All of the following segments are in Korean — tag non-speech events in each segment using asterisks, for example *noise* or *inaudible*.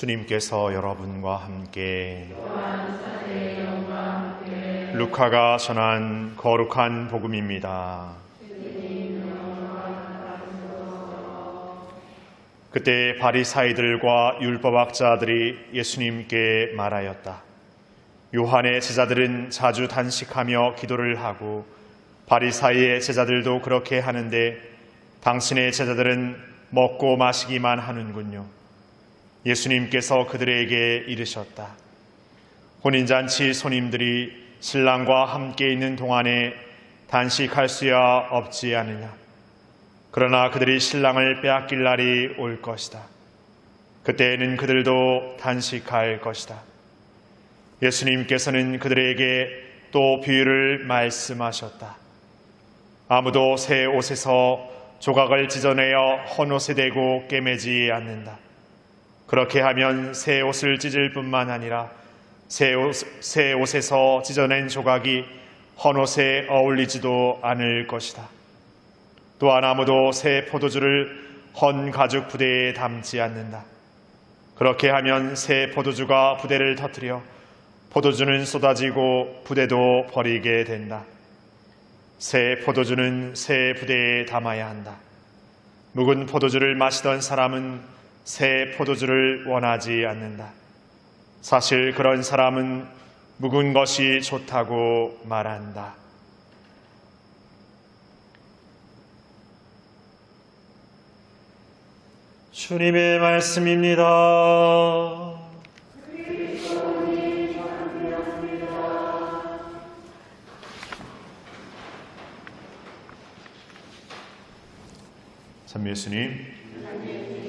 주님께서 여러분과 함께 루카가 전한 거룩한 복음입니다. 그때 바리사이들과 율법학자들이 예수님께 말하였다. 요한의 제자들은 자주 단식하며 기도를 하고 바리사이의 제자들도 그렇게 하는데 당신의 제자들은 먹고 마시기만 하는군요. 예수님께서 그들에게 이르셨다. 혼인잔치 손님들이 신랑과 함께 있는 동안에 단식할 수야 없지 않느냐. 그러나 그들이 신랑을 빼앗길 날이 올 것이다. 그때에는 그들도 단식할 것이다. 예수님께서는 그들에게 또 비유를 말씀하셨다. 아무도 새 옷에서 조각을 찢어내어 헌 옷에 대고 꿰매지 않는다. 그렇게 하면 새 옷을 찢을 뿐만 아니라 새, 옷, 새 옷에서 찢어낸 조각이 헌 옷에 어울리지도 않을 것이다. 또한 아무도 새 포도주를 헌 가죽 부대에 담지 않는다. 그렇게 하면 새 포도주가 부대를 터뜨려 포도주는 쏟아지고 부대도 버리게 된다. 새 포도주는 새 부대에 담아야 한다. 묵은 포도주를 마시던 사람은 새 포도주를 원하지 않는다. 사실 그런 사람은 묵은 것이 좋다고 말한다. 주님의 말씀입니다. 참 예수님, 어,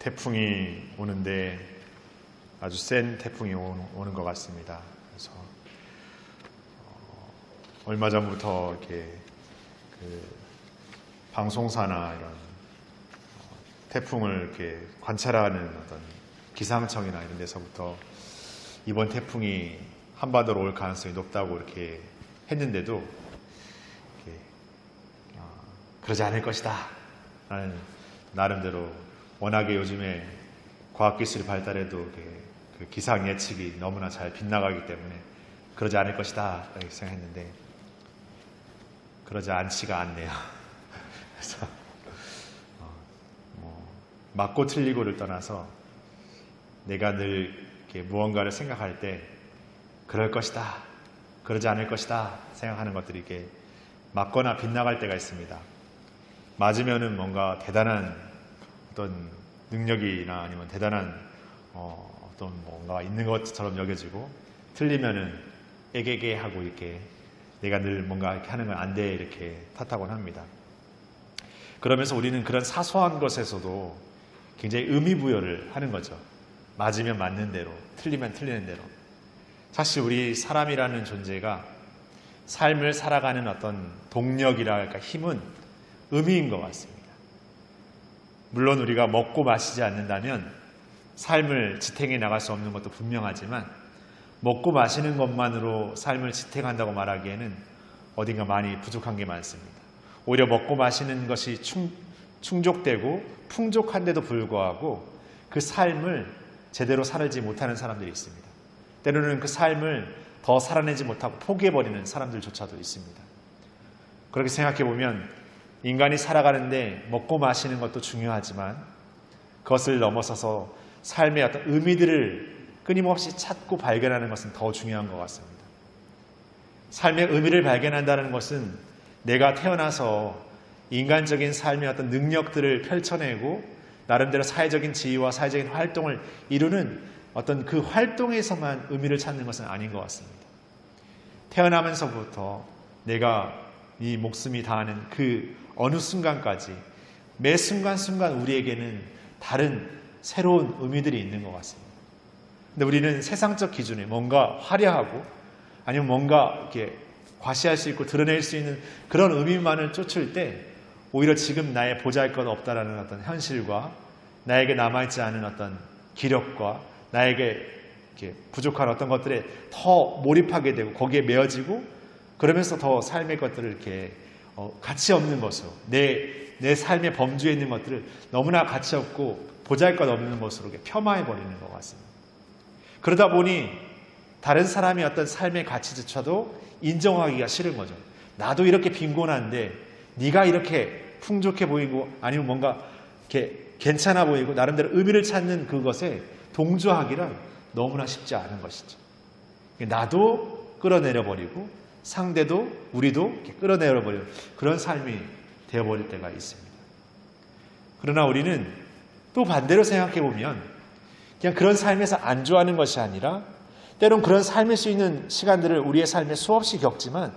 태풍이 오는데 아주 센 태풍이 오는 것 같습니다. 그래서 어, 얼마 전부터 이렇게 그 방송사나 이런 어, 태풍을 이렇게 관찰하는 어떤 기상청이나 이런 데서부터 이번 태풍이 한반도로 올 가능성이 높다고 이렇게 했는데도 이렇게 어, 그러지 않을 것이다. 라는 나름대로 워낙에 요즘에 과학기술이 발달해도 그 기상 예측이 너무나 잘 빗나가기 때문에 그러지 않을 것이다. 이렇게 생각했는데 그러지 않지가 않네요. *laughs* 그래서 어, 뭐 맞고 틀리고를 떠나서 내가 늘 무언가를 생각할 때 그럴 것이다, 그러지 않을 것이다 생각하는 것들이 이렇게 맞거나 빗나갈 때가 있습니다. 맞으면은 뭔가 대단한 어떤 능력이나 아니면 대단한 어, 떤 뭔가 있는 것처럼 여겨지고 틀리면은 애게게 하고 이렇게 내가 늘 뭔가 이렇게 하는 건 안 돼 이렇게 탓하곤 합니다. 그러면서 우리는 그런 사소한 것에서도 굉장히 의미 부여를 하는 거죠. 맞으면 맞는 대로, 틀리면 틀리는 대로. 사실 우리 사람이라는 존재가 삶을 살아가는 어떤 동력이랄까 힘은 의미인 것 같습니다. 물론 우리가 먹고 마시지 않는다면 삶을 지탱해 나갈 수 없는 것도 분명하지만 먹고 마시는 것만으로 삶을 지탱한다고 말하기에는 어딘가 많이 부족한 게 많습니다. 오히려 먹고 마시는 것이 충, 충족되고 풍족한데도 불구하고 그 삶을 제대로 살지 못하는 사람들이 있습니다. 때로는 그 삶을 더 살아내지 못하고 포기해버리는 사람들조차도 있습니다. 그렇게 생각해 보면 인간이 살아가는데 먹고 마시는 것도 중요하지만 그것을 넘어서서 삶의 어떤 의미들을 끊임없이 찾고 발견하는 것은 더 중요한 것 같습니다. 삶의 의미를 발견한다는 것은 내가 태어나서 인간적인 삶의 어떤 능력들을 펼쳐내고 나름대로 사회적인 지위와 사회적인 활동을 이루는 어떤 그 활동에서만 의미를 찾는 것은 아닌 것 같습니다. 태어나면서부터 내가 이 목숨이 다하는 그 어느 순간까지 매 순간순간 우리에게는 다른 새로운 의미들이 있는 것 같습니다. 근데 우리는 세상적 기준에 뭔가 화려하고 아니면 뭔가 이렇게 과시할 수 있고 드러낼 수 있는 그런 의미만을 쫓을 때 오히려 지금 나의 보잘 것 없다라는 어떤 현실과 나에게 남아있지 않은 어떤 기력과 나에게 부족한 어떤 것들에 더 몰입하게 되고 거기에 메어지고 그러면서 더 삶의 것들을 이렇게 어, 가치 없는 것으로 내, 내 삶의 범주에 있는 것들을 너무나 가치 없고 보잘 것 없는 것으로 이렇게 폄하해 버리는 것 같습니다. 그러다 보니 다른 사람의 어떤 삶의 가치조차도 인정하기가 싫은 거죠. 나도 이렇게 빈곤한데 네가 이렇게 풍족해 보이고 아니면 뭔가 이렇게 괜찮아 보이고 나름대로 의미를 찾는 그것에 동조하기란 너무나 쉽지 않은 것이죠. 나도 끌어내려 버리고 상대도 우리도 끌어내려 버리는 그런 삶이 되어 버릴 때가 있습니다. 그러나 우리는 또 반대로 생각해 보면 그냥 그런 삶에서 안주하는 것이 아니라 때론 그런 삶일 수 있는 시간들을 우리의 삶에 수없이 겪지만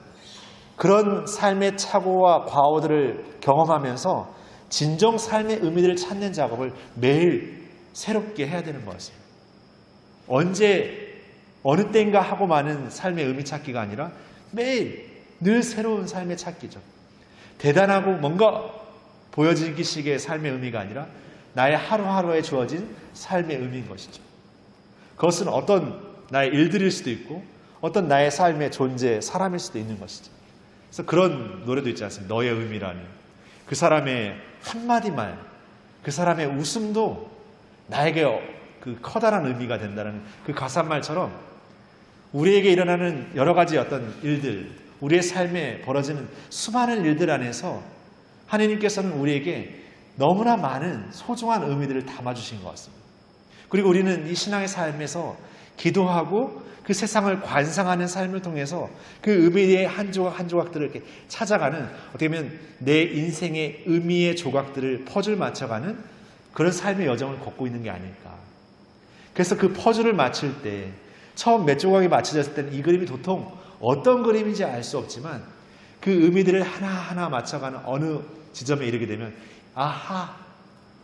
그런 삶의 착오와 과오들을 경험하면서 진정 삶의 의미를 찾는 작업을 매일 새롭게 해야 되는 것이에요. 언제 어느 때인가 하고 많은 삶의 의미 찾기가 아니라 매일 늘 새로운 삶의 찾기죠. 대단하고 뭔가 보여지기식의 삶의 의미가 아니라 나의 하루하루에 주어진 삶의 의미인 것이죠. 그것은 어떤 나의 일들일 수도 있고 어떤 나의 삶의 존재, 사람일 수도 있는 것이죠. 그래서 그런 노래도 있지 않습니까? 너의 의미라는. 그 사람의 한마디 말, 그 사람의 웃음도 나에게 그 커다란 의미가 된다는 그 가사말처럼 우리에게 일어나는 여러 가지 어떤 일들, 우리의 삶에 벌어지는 수많은 일들 안에서 하느님께서는 우리에게 너무나 많은 소중한 의미들을 담아주신 것 같습니다. 그리고 우리는 이 신앙의 삶에서 기도하고 그 세상을 관상하는 삶을 통해서 그 의미의 한 조각 한 조각들을 이렇게 찾아가는 어떻게 보면 내 인생의 의미의 조각들을 퍼즐 맞춰가는 그런 삶의 여정을 걷고 있는 게 아닐까. 그래서 그 퍼즐을 맞출 때 처음 몇 조각이 맞춰졌을 때는 이 그림이 도통 어떤 그림인지 알 수 없지만 그 의미들을 하나하나 맞춰가는 어느 지점에 이르게 되면 아하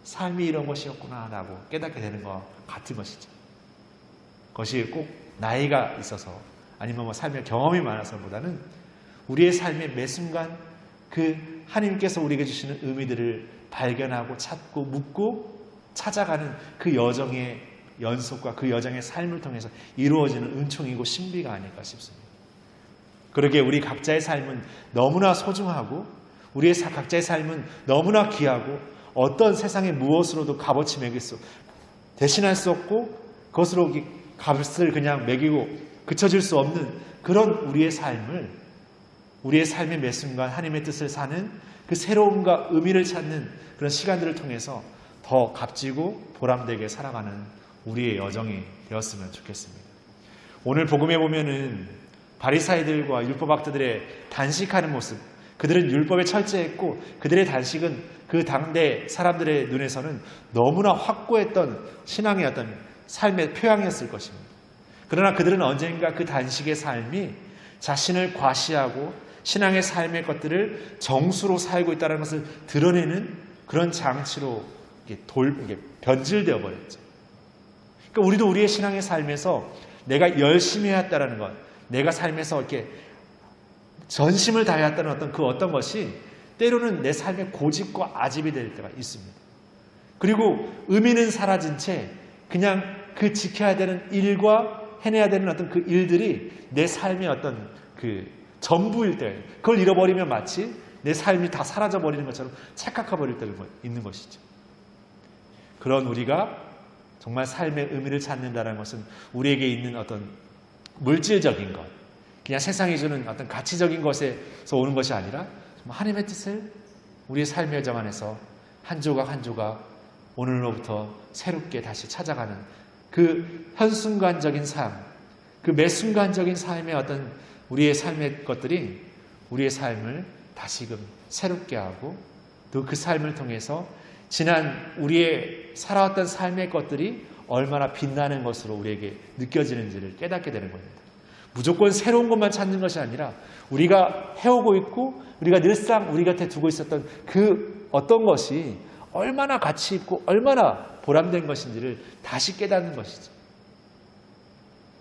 삶이 이런 것이었구나 라고 깨닫게 되는 것 같은 것이죠. 그것이 꼭 나이가 있어서 아니면 뭐 삶의 경험이 많아서보다는 우리의 삶의 매 순간 그 하나님께서 우리에게 주시는 의미들을 발견하고 찾고 묻고 찾아가는 그 여정의 연속과 그 여정의 삶을 통해서 이루어지는 은총이고 신비가 아닐까 싶습니다. 그러게 우리 각자의 삶은 너무나 소중하고 우리의 각자의 삶은 너무나 귀하고 어떤 세상의 무엇으로도 값어치 매길 수 대신할 수 없고 그것으로 값을 그냥 매기고 그쳐질 수 없는 그런 우리의 삶을 우리의 삶의 매 순간 하나님의 뜻을 사는 그 새로움과 의미를 찾는 그런 시간들을 통해서 더 값지고 보람되게 살아가는 우리의 여정이 되었으면 좋겠습니다. 오늘 복음에 보면은 바리사이들과 율법학자들의 단식하는 모습, 그들은 율법에 철저했고 그들의 단식은 그 당대 사람들의 눈에서는 너무나 확고했던 어떤 삶의 표양이었을 것입니다. 그러나 그들은 언젠가 그 단식의 삶이 자신을 과시하고 신앙의 삶의 것들을 정수로 살고 있다는 것을 드러내는 그런 장치로 돌, 변질되어 버렸죠. 그러니까 우리도 우리의 신앙의 삶에서 내가 열심히 해왔다는 것, 내가 삶에서 이렇게 전심을 다해왔다는 어떤 그 어떤 것이 때로는 내 삶의 고집과 아집이 될 때가 있습니다. 그리고 의미는 사라진 채 그냥 그 지켜야 되는 일과 해내야 되는 어떤 그 일들이 내 삶의 어떤 그 전부일 때 그걸 잃어버리면 마치 내 삶이 다 사라져 버리는 것처럼 착각해 버릴 때가 있는 것이죠. 그런 우리가 정말 삶의 의미를 찾는다는 것은 우리에게 있는 어떤 물질적인 것, 그냥 세상이 주는 어떤 가치적인 것에서 오는 것이 아니라 하나님의 뜻을 우리의 삶의 여정 안에서 한 조각 한 조각 오늘로부터 새롭게 다시 찾아가는 그 현순간적인 삶, 그 매순간적인 삶의 어떤 우리의 삶의 것들이 우리의 삶을 다시금 새롭게 하고 또 그 삶을 통해서 지난 우리의 살아왔던 삶의 것들이 얼마나 빛나는 것으로 우리에게 느껴지는지를 깨닫게 되는 겁니다. 무조건 새로운 것만 찾는 것이 아니라 우리가 해오고 있고 우리가 늘상 우리 곁에 두고 있었던 그 어떤 것이 얼마나 가치 있고 얼마나 보람된 것인지를 다시 깨닫는 것이죠.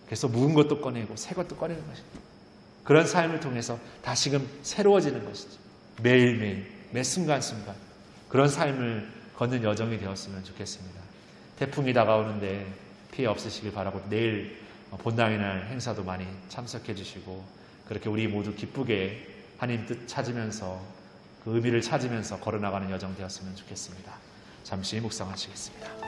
그래서 묵은 것도 꺼내고 새 것도 꺼내는 것이죠. 그런 삶을 통해서 다시금 새로워지는 것이죠. 매일매일, 매 순간순간 그런 삶을 걷는 여정이 되었으면 좋겠습니다. 태풍이 다가오는데 피해 없으시길 바라고 내일 본당의 날 행사도 많이 참석해 주시고 그렇게 우리 모두 기쁘게 하나님 뜻 찾으면서 그 의미를 찾으면서 걸어나가는 여정 되었으면 좋겠습니다. 잠시 묵상하시겠습니다.